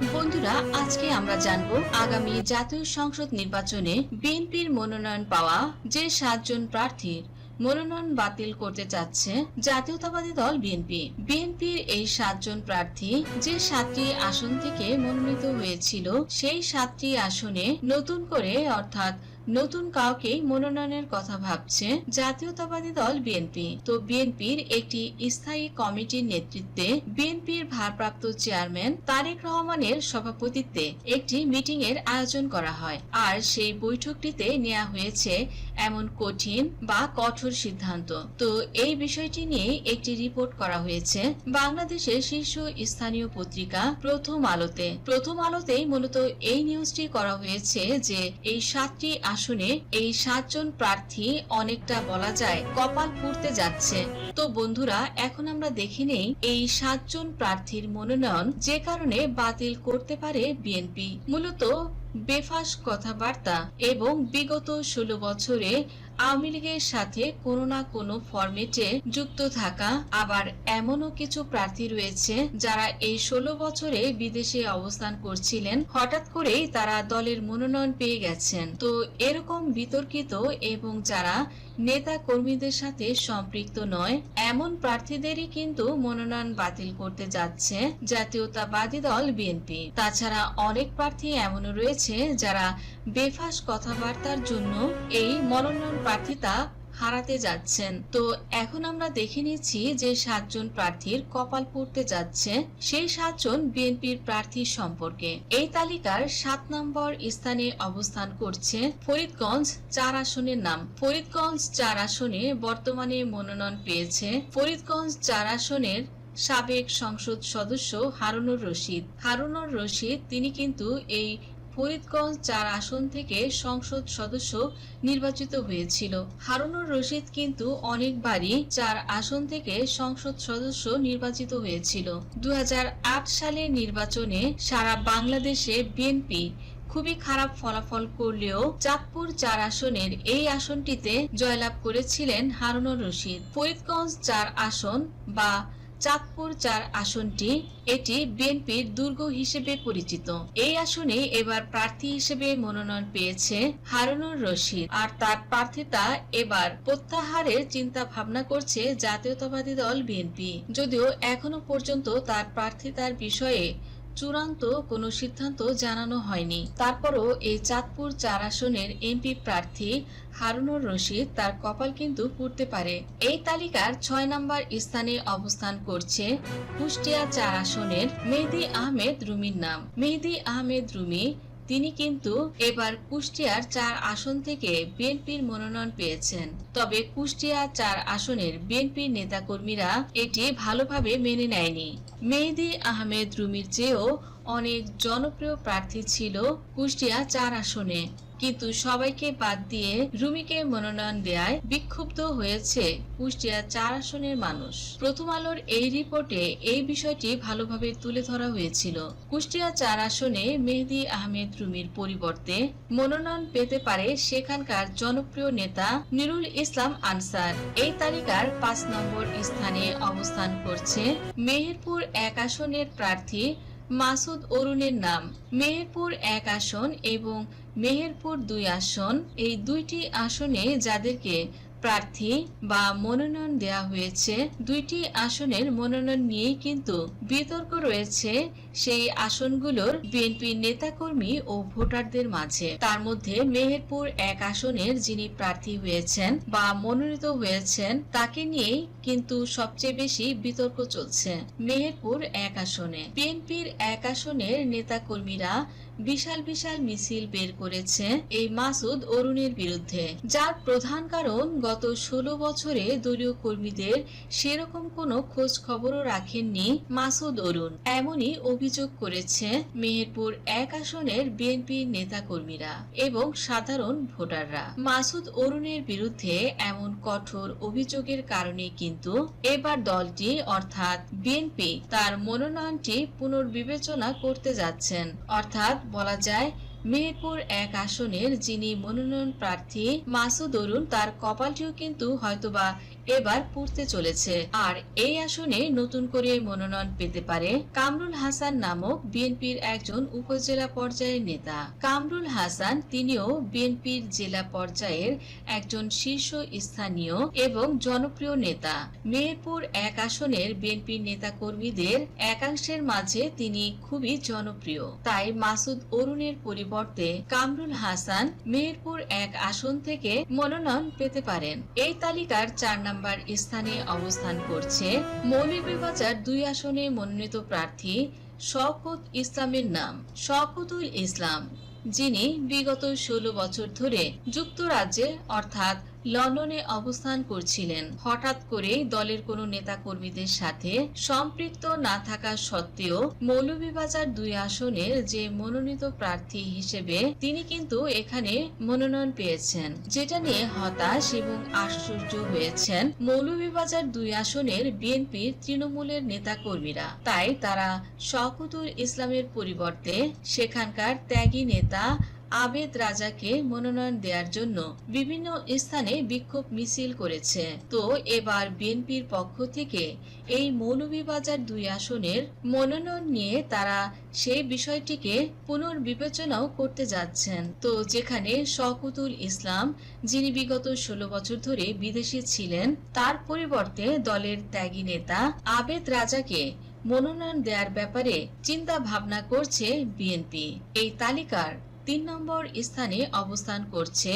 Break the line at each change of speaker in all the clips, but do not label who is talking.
বন্ধুরা, আজকে আমরা জানব আগামী জাতীয় সংসদ নির্বাচনে বিএনপির মনোনয়ন পাওয়া যে সাতজন প্রার্থীর মনোনয়ন বাতিল করতে চাচ্ছে জাতীয়তাবাদী দল বিএনপি। বিএনপির এই সাতজন প্রার্থী যে সাতটি আসন থেকে মনোনীত হয়েছিল, সেই সাতটি আসনে নতুন করে অর্থাৎ নতুন কাউকে মনোনয়নের কথা ভাবছে জাতীয়তাবাদী দল বিএনপি তো বিএনপির একটি স্থায়ী কমিটির নেতৃত্বে বিএনপির ভারপ্রাপ্ত চেয়ারম্যান তারেক রহমানের সভাপতিত্বে একটি মিটিং এর আয়োজন করা হয়। আর সেই বৈঠকটিতে নেওয়া হয়েছে এমন কঠিন বা কঠোর সিদ্ধান্ত। তো এই বিষয়টি নিয়ে একটি রিপোর্ট করা হয়েছে বাংলাদেশের শীর্ষ স্থানীয় পত্রিকা প্রথম আলোতে। প্রথম আলোতেই মূলত এই নিউজটি করা হয়েছে যে এই সাতটি আসনে এই সাতজন প্রার্থী অনেকটা বলা যায় কপাল পুড়তে যাচ্ছে। তো বন্ধুরা, এখন আমরা দেখে নেই এই সাতজন প্রার্থীর মনোনয়ন যে কারণে বাতিল করতে পারে বিএনপি। মূলত বেফাস কথাবার্তা এবং বিগত ষোলো বছরে আওয়ামী লীগের সাথে কোনো না কোনো ফরমেটে যুক্ত থাকা আবার এমনও কিছু প্রার্থী রয়েছে যারা এই ষোলো বছরে বিদেশে অবস্থান করছিলেন। হঠাৎ করেই তারা দলের মনোনয়ন পেয়ে গেছেন। তো এরকম বিতর্কিত এবং যারা নেতা কর্মীদের সাথে সম্পৃক্ত নয়, এমন প্রার্থীদেরই কিন্তু মনোনয়ন বাতিল করতে যাচ্ছে জাতীয়তাবাদী দল বিএনপি। তাছাড়া অনেক প্রার্থী এমনও রয়েছে যারা বেফাস কথাবার্তার জন্য এই মনোনয়ন হারাতে যাচ্ছেন। তো এখন আমরা দেখে নিচ্ছি যে সাতজন প্রার্থীর কপাল পড়তে যাচ্ছে সেই সাতজন বিএনপির প্রার্থী সম্পর্কে। এই তালিকার সাত নম্বর স্থানে অবস্থান করছে ফরিদগঞ্জ চার আসনের নাম। ফরিদগঞ্জ চার আসনে বর্তমানে মনোনয়ন পেয়েছে ফরিদগঞ্জ চার আসনের সাবেক সংসদ সদস্য হারুনুর রশিদ। হারুনুর রশিদ, তিনি কিন্তু এই ফরিদগঞ্জ চার আসন থেকে সংসদ সদস্য নির্বাচিত হয়েছিল। হারুনুর রশিদ কিন্তু অনেকবারই চার আসন থেকে সংসদ সদস্য নির্বাচিত হয়েছিল। দু হাজার আট সালের নির্বাচনে সারা বাংলাদেশে বিএনপি খুবই খারাপ ফলাফল করলেও চাঁদপুর চার আসনের এই আসনটিতে জয়লাভ করেছিলেন হারুনুর রশিদ। ফরিদগঞ্জ চার আসন বা চাঁদপুর চার আসনটি, এটি বিএনপির দুর্গ হিসেবে পরিচিত। এই আসনে এবার প্রার্থী হিসেবে মনোনয়ন পেয়েছে হারুনুর রশিদ। আর তার প্রার্থিতা এবার প্রত্যাহারের চিন্তা ভাবনা করছে জাতীয়তাবাদী দল বিএনপি। যদিও এখনও পর্যন্ত তার প্রার্থিতার বিষয়ে চূড়ান্ত কোনো সিদ্ধান্ত জানানো হয়নি। তারপরও এই চাঁদপুর চার আসনের এমপি প্রার্থী হারুনুর রশিদ তার কপাল কিন্তু পুড়তে পারে। এই তালিকার ছয় নম্বর স্থানে অবস্থান করছে কুষ্টিয়া চার আসনের মেহেদি আহমেদ রুমির নাম। মেহেদি আহমেদ রুমি তিনি কিন্তু এবার কুষ্টিয়ার চার আসন থেকে বিএনপির মনোনয়ন পেয়েছেন। তবে কুষ্টিয়া চার আসনের বিএনপির নেতাকর্মীরা এটি ভালোভাবে মেনে নেয়নি। মেহেদি আহমেদ রুমির চেয়েও অনেক জনপ্রিয় প্রার্থী ছিল কুষ্টিয়া চার আসনে। কিন্তু সবাইকে বাদ দিয়ে রুমিকে মনোনয়ন দেয়ায় বিক্ষুব্ধ হয়েছে কুষ্টিয়া চার আসনের মানুষ। প্রথম আলোর এই রিপোর্টে এই বিষয়টি ভালোভাবে তুলে ধরা হয়েছিল। কুষ্টিয়া চার আসনে মেহেদি আহমেদ রুমির পরিবর্তে মনোনয়ন পেতে পারে সেখানকার জনপ্রিয় নেতা নুরুল ইসলাম আনসার। এই তালিকার পাঁচ নম্বর স্থানে অবস্থান করছে মেহেরপুর এক আসনের প্রার্থী মাসুদ অরুণের নাম। মেহেরপুর এক আসন এবং মেহেরপুর দুই আসন। এই দুইটি আসনে যাদেরকে প্রার্থী বা মনোনয়ন দেওয়া হয়েছে। দুইটি আসনের মনোনয়ন নিয়েই কিন্তু বিতর্ক রয়েছে সেই আসনগুলোর বিএনপির নেতাকর্মী ও ভোটারদের মাঝে। তার মধ্যে মেহেরপুর এক আসনের যিনি প্রার্থী হয়েছেন বা মনোনীত হয়েছেন, তাকে নিয়েই কিন্তু সবচেয়ে বেশি বিতর্ক চলছে। মেহেরপুর এক আসনে। বিএনপির এক আসনের নেতাকর্মীরা বিশাল বিশাল মিছিল বের করেছে এই মাসুদ অরুণের বিরুদ্ধে। যার প্রধান কারণ, গত ষোলো বছরে দলীয় কর্মীদের সেরকম কোনো খোঁজ খবরও রাখেননি মাসুদ অরুণ। এমনই অভিযোগ করেছে মেহেরপুর এক আসনের বিএনপি নেতাকর্মীরা এবং সাধারণ ভোটাররা। মাসুদ অরুণের বিরুদ্ধে এমন কঠোর অভিযোগের কারণে কিন্তু এবার দলটি, অর্থাৎ বিএনপি, তার মনোনয়নটি পুনর্বিবেচনা করতে যাচ্ছেন। অর্থাৎ বলা যায় মেহেরপুর এক আসনের যিনি মনোনয়ন প্রার্থী মাসুদ অরুণ তার কপালটিও কিন্তু হয়তোবা এবার পুড়তে চলেছে। আর এই আসনে নতুন করে মনোনয়ন পেতে পারে কামরুল হাসান নামক বিএনপির একজন উপজেলা পর্যায়ের নেতা। কামরুল হাসান তিনিও বিএনপির জেলা পর্যায়ের একজন শীর্ষ স্থানীয় এবং জনপ্রিয় নেতা। মেহেরপুর এক আসনের বিএনপির নেতা কর্মীদের একাংশের মাঝে তিনি খুবই জনপ্রিয়। তাই মাসুদ অরুণের পরিবর্তে কামরুল হাসান মেহেরপুর এক আসন থেকে মনোনয়ন পেতে পারেন। এই তালিকার চার নম্বর স্থানে অবস্থান করছে। মৌলভীবাজার দুই আসনে মনোনীত প্রার্থী শওকত ইসলামের নাম। শওকতুল ইসলাম, যিনি বিগত ষোলো বছর ধরে যুক্তরাজ্যে, অর্থাৎ লন্ডনে অবস্থান করছিলেন। হঠাৎ করে দলের কোনো নেতা কর্মীদের সাথে সম্পৃক্ত না থাকা সত্ত্বেও মৌলভীবাজার দুই আসনের যে মনোনীত প্রার্থী হিসেবে তিনি কিন্তু এখানে মনোনয়ন পেয়েছেন। যেটা নিয়ে হতাশ এবং আশ্চর্য হয়েছেন মৌলভীবাজার দুই আসনের বিএনপির তৃণমূলের নেতা কর্মীরা তাই তারা শওকতুল ইসলামের পরিবর্তে সেখানকার ত্যাগী নেতা আবেদ রাজাকে মনোনয়ন দেওয়ার জন্য বিভিন্ন স্থানে বিক্ষোভ মিছিল করেছে। তো এবার বিএনপির পক্ষ থেকে এই মৌলভীবাজার দুই আসনের মনোনয়ন নিয়ে তারা সেই বিষয়টিকে পুনর্বিবেচনাও করতে যাচ্ছেন। তো যেখানে শকুতুল ইসলাম, যিনি বিগত ষোলো বছর ধরে বিদেশে ছিলেন, তার পরিবর্তে দলের ত্যাগী নেতা আবেদ রাজাকে মনোনয়ন দেওয়ার ব্যাপারে চিন্তা ভাবনা করছে বিএনপি। এই তালিকার তিন নম্বর স্থানে অবস্থান করছে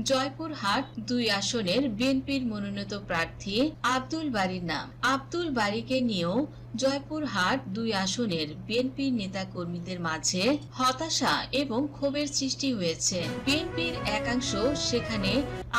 জয়পুরহাট দুই আসনের বিএনপির মনোনীত প্রার্থী আব্দুল বাড়ির নাম। আব্দুল বাড়িকে নিয়েও জয়পুরহাট দুই আসনের বিএনপির নেতা কর্মীদের মাঝে হতাশা এবং ক্ষোভের সৃষ্টি হয়েছে। বিএনপির একাংশ সেখানে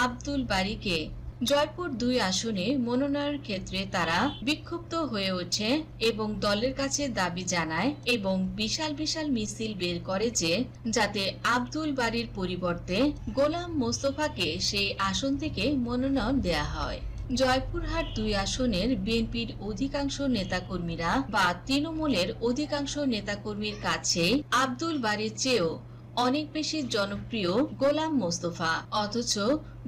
আব্দুল বাড়িকে জয়পুর দুই আসনে মনোনয়নের ক্ষেত্রে তারা বিক্ষুব্ধ হয়ে ওঠে এবং দলের কাছে দাবি জানায় এবং বিশাল বিশাল মিছিল বের করে যে, যাতে আব্দুল বাড়ির পরিবর্তে গোলাম মোস্তফাকে সেই আসন থেকে মনোনয়ন দেয়া হয়। জয়পুরহাট দুই আসনের বিএনপির অধিকাংশ নেতাকর্মীরা বা তৃণমূলের অধিকাংশ নেতাকর্মীর কাছে আব্দুল বাড়ির চেয়েও অনেক বেশি জনপ্রিয় গোলাম মোস্তফা। অথচ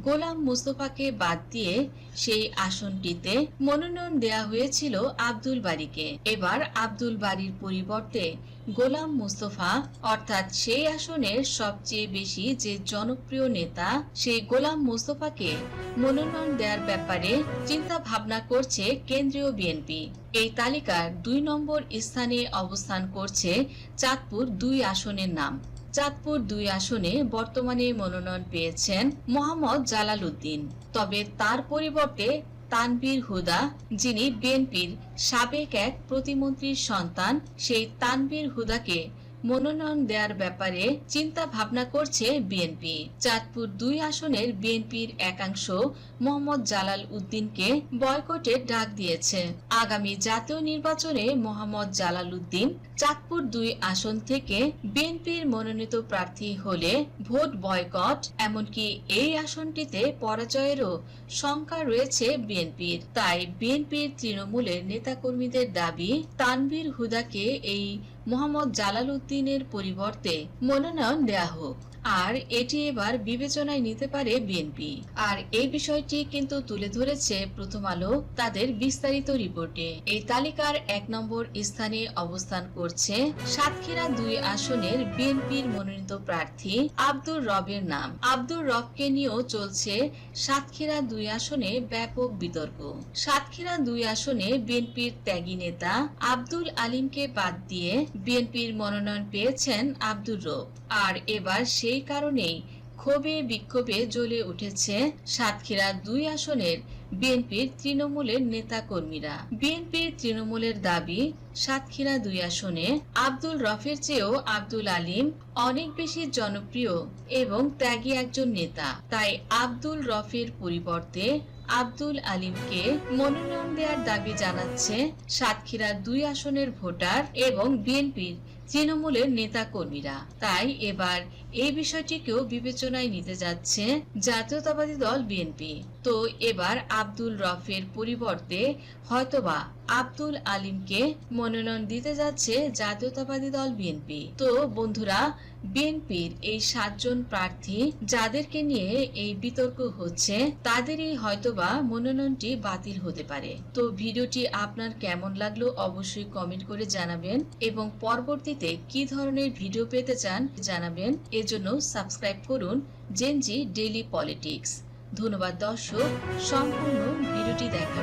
গোলাম মোস্তফাকে বাদ দিয়ে সেই আসনটিতে মনোনয়ন দেয়া হয়েছিল আব্দুল বাড়িকে এবার আব্দুল বাড়ির পরিবর্তে গোলাম মোস্তফা, অর্থাৎ সেই আসনের সবচেয়ে বেশি যে জনপ্রিয় নেতা, সেই গোলাম মোস্তফাকে মনোনয়ন দেওয়ার ব্যাপারে চিন্তা ভাবনা করছে কেন্দ্রীয় বিএনপি। এই তালিকার দুই নম্বর স্থানে অবস্থান করছে চাঁদপুর দুই আসনের নাম। চাঁদপুর দুই আসনে বর্তমানে মনোনয়ন পেয়েছেন মোহাম্মদ জালাল উদ্দিন। তবে তার পরিবর্তে তানবীর হুদা, যিনি বিএনপির সাবেক এক প্রতিমন্ত্রীর সন্তান, সেই তানবীর হুদাকে মনোনয়ন দেওয়ার ব্যাপারে চিন্তা ভাবনা করছে বিএনপি চাঁদপুর দুই আসনের বিএনপির একাংশ মোহাম্মদ জালাল উদ্দিনকে বয়কটের ডাক দিয়েছে। আগামী জাতীয় নির্বাচনে মোহাম্মদ জালাল উদ্দিন চাঁদপুর দুই আসন থেকে বিএনপির মনোনীত প্রার্থী হলে ভোট বয়কট, এমনকি এই আসনটিতে পরাজয়েরও শঙ্কা রয়েছে বিএনপির তাই বিএনপির তৃণমূলের নেতাকর্মীদের দাবি, তানভীর হুদাকে এই মোহাম্মদ জালাল উদ্দিনের পরিবর্তে মনোনয়ন দেয়া হোক। আর এটি এবার বিবেচনায় নিতে পারে বিএনপি। আর এই বিষয়টি কিন্তু তুলে ধরেছে প্রথম আলো তাদের বিস্তারিত রিপোর্টে। এই তালিকার এক নম্বর স্থানে অবস্থান করছে সাতক্ষীরা দুই আসনের বিএনপির মনোনীত প্রার্থী আব্দুর রবের নাম। আব্দুর রবকে নিয়েও চলছে সাতক্ষীরা দুই আসনে ব্যাপক বিতর্ক। সাতক্ষীরা দুই আসনে বিএনপির ত্যাগী নেতা আব্দুল আলিমকে বাদ দিয়ে বিএনপির মনোনয়ন পেয়েছেন আব্দুর রব। আর এবার সেই কারণেই ক্ষোভে বিক্ষোভে জ্বলে উঠেছে সাতক্ষীরা দুই আসনের বিএনপির তৃণমূলের নেতা কর্মীরা বিএনপির তৃণমূলের দাবি, সাতক্ষীরা দুই আসনে আব্দুল রফের চেয়েও আব্দুল আলিম অনেক বেশি জনপ্রিয় এবং ত্যাগী একজন নেতা। তাই আব্দুল রফের পরিবর্তে আব্দুল আলিমকে মনোনয়ন দেওয়ার দাবি জানাচ্ছে সাতক্ষীরা দুই আসনের ভোটার এবং বিএনপির তৃণমূলের নেতা কর্মীরা তাই এবার এই বিষয়টিকেও বিবেচনায় নিতে যাচ্ছে জাতীয়তাবাদী দল বিএনপি। তো এবার আব্দুল রফের পরিবর্তে হয়তোবা আব্দুল আলিমকে মনোনয়ন দিতে যাচ্ছে জাতীয়তাবাদী দল বিএনপি। তো বন্ধুরা বিএনপির এই সাতজন প্রার্থী যাদেরকে নিয়ে এই বিতর্ক হচ্ছে, তাদেরই হয়তোবা মনোনয়নটি বাতিল হতে পারে। তো ভিডিওটি আপনার কেমন লাগল অবশ্যই কমেন্ট করে জানাবেন এবং পরবর্তীতে কি ধরনের ভিডিও পেতে চান জানাবেন, এজন্য সাবস্ক্রাইব করুন জেনজি ডেইলি পলিটিক্স। ধন্যবাদ দর্শক, সম্পূর্ণ ভিডিওটি দেখা